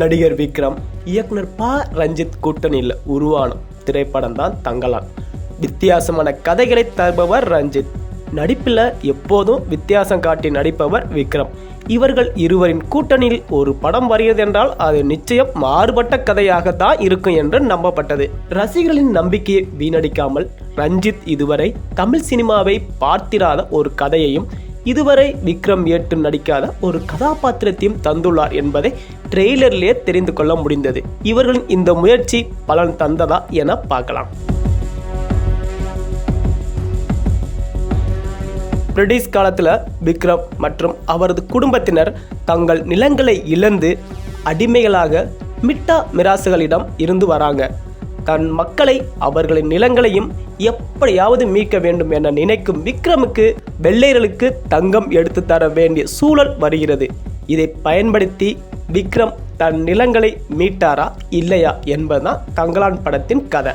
நடிகர் விக்ரம் இயக்குனர் ப. ரஞ்சித் கூட்டணியில் உருவான திரைப்படம் தான் தங்கலான் வித்தியாசமான கதைகளை தருபவர் ரஞ்சித். நடிப்பில் எப்போதும் வித்தியாசம் காட்டி நடிப்பவர் விக்ரம். இவர்கள் இருவரின் கூட்டணியில் ஒரு படம் வருகிறது என்றால் அது நிச்சயம் மாறுபட்ட கதையாகத்தான் இருக்கும் என்று நம்பப்பட்டது. ரசிகர்களின் நம்பிக்கையை வீணடிக்காமல் ரஞ்சித் இதுவரை தமிழ் சினிமாவை பார்த்திராத ஒரு கதையையும் இதுவரை விக்ரம் ஏற்று நடிக்காத ஒரு கதாபாத்திரத்தையும் தந்துள்ளார் என்பதை ட்ரெய்லரிலே தெரிந்து கொள்ள முடிந்தது. இவர்களின் இந்த முயற்சி பலன் தந்ததா என பார்க்கலாம். பிரிட்டிஷ் காலத்தில் விக்ரம் மற்றும் அவரது குடும்பத்தினர் தங்கள் நிலங்களை இழந்து அடிமைகளாக மிட்டா மிராசுகளிடம் இருந்து வராங்க. தன் மக்களை அவர்களின் நிலங்களையும் எப்படியாவது மீட்க வேண்டும் என நினைக்கும் விக்ரமுக்கு வெள்ளையர்களுக்கு தங்கம் எடுத்து தர வேண்டிய சூழல் வருகிறது. இதை பயன்படுத்தி விக்ரம் தன் நிலங்களை மீட்டாரா இல்லையா என்பதுதான் தங்கலான் படத்தின் கதை.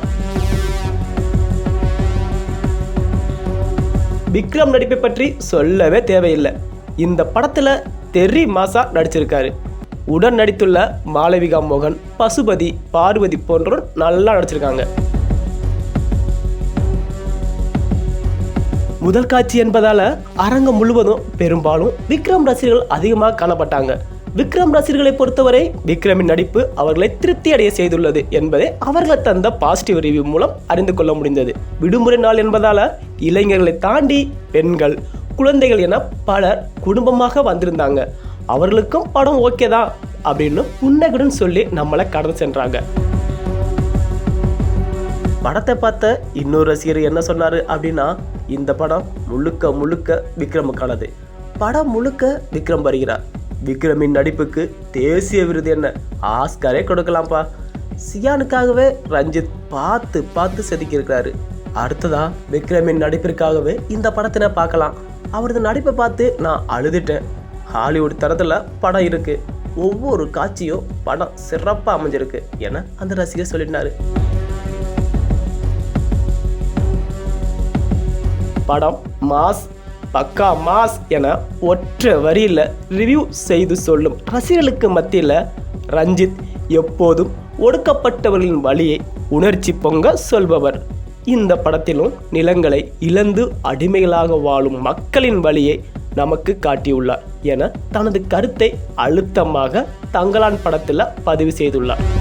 விக்ரம் நடிப்பை பற்றி சொல்லவே தேவையில்லை. இந்த படத்தில் தெர்ரி மாசா நடிச்சிருக்காரு. உடன் நடித்துள்ள மாளவிகா மோகன் பசுபதி பார்வதி போன்றோர் நல்லா நடிச்சிருக்காங்க. முதல் காட்சி என்பதால் அரங்கம் முழுவதும் பெரும்பாலும் விக்ரம் ரசிகர்கள் அதிகமாக காணப்பட்டாங்க. விக்ரம் ரசிகர்களை பொறுத்தவரை விக்ரமின் நடிப்பு அவர்களை திருப்தி அடைய செய்துள்ளது என்பதை அவர்கள் தந்த பாசிட்டிவ் ரிவ்யூ மூலம் அறிந்து கொள்ள முடிந்தது. விடுமுறை நாள் என்பதால் இளைஞர்களை தாண்டி பெண்கள் குழந்தைகள் என பலர் குடும்பமாக வந்திருந்தாங்க. அவர்களுக்கும் படம் ஓகே தான் அப்படின்னு புன்னகுடன் சொல்லி நம்மளை கடந்து சென்றாங்க. படத்தை பார்த்த இன்னொரு ரசிகர் என்ன சொன்னார் அப்படின்னா இந்த படம் முழுக்க முழுக்க விக்ரமுக்கானது. படம் முழுக்க விக்ரம் வருகிறார். விக்ரமின் நடிப்புக்கு தேசிய விருது என்ன? ஆஸ்கரே கொடுக்கலாம்ப்பா. சியானுக்காகவே ரஞ்சித் பார்த்து பார்த்து செதுக்கியிருக்கிறாரு. அடுத்ததா விக்ரமின் நடிப்பிற்காகவே இந்த படத்தினை பார்க்கலாம். அவரது நடிப்பை பார்த்து நான் அழுதுட்டேன். ஹாலிவுட் தரத்தில் படம் இருக்கு. ஒவ்வொரு காட்சியும் படம் சிறப்பாக அமைஞ்சிருக்கு என அந்த ரசிகர் சொல்லினாரு படம் மாஸ் பக்கா மாஸ் என ஒற்றை வரியில் ரிவ்யூ செய்து சொல்லும் ரசிகர்களுக்கு மத்தியில் ரஞ்சித் எப்போதும் ஒடுக்கப்பட்டவர்களின் வழியை உணர்ச்சி பொங்க சொல்பவர். இந்த படத்திலும் நிலங்களை இழந்து அடிமைகளாக வாழும் மக்களின் வழியை நமக்கு காட்டியுள்ளார் என தனது கருத்தை அழுத்தமாக தங்கலான் படத்தில் பதிவு செய்துள்ளார்.